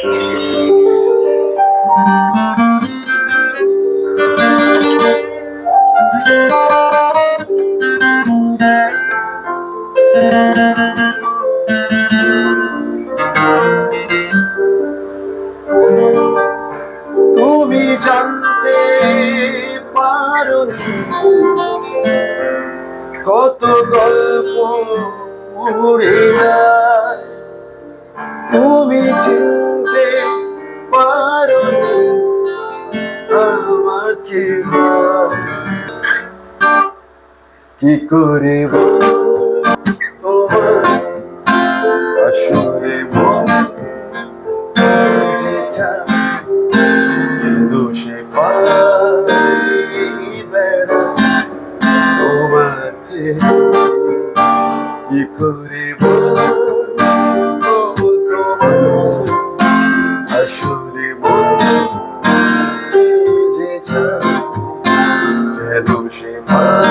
তুমি জানতে পারো কত গল্প উড়ে যায়। আমাকে কি করে বল? তোমার তোমার কি করে বলব কেন সে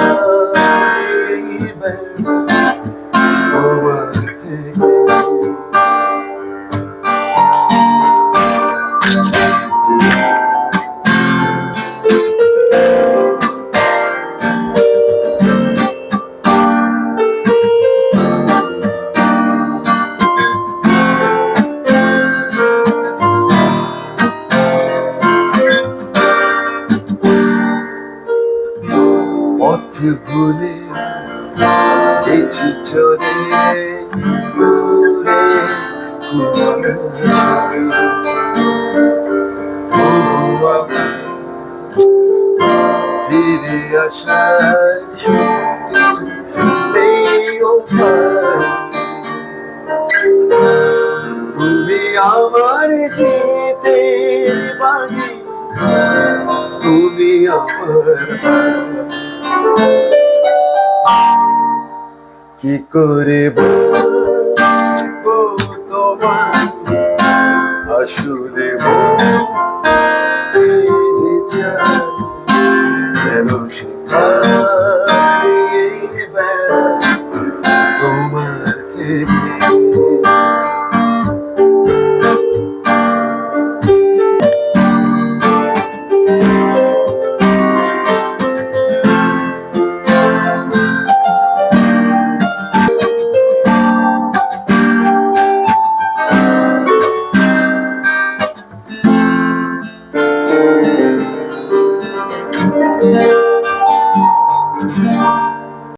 পথ ভুলে গেছি চলে দূরে ফিরে আসার। তুমি আমার যেতে বাজি তুমি আমার কি করে বলব তোমার আসলে কেন থেকে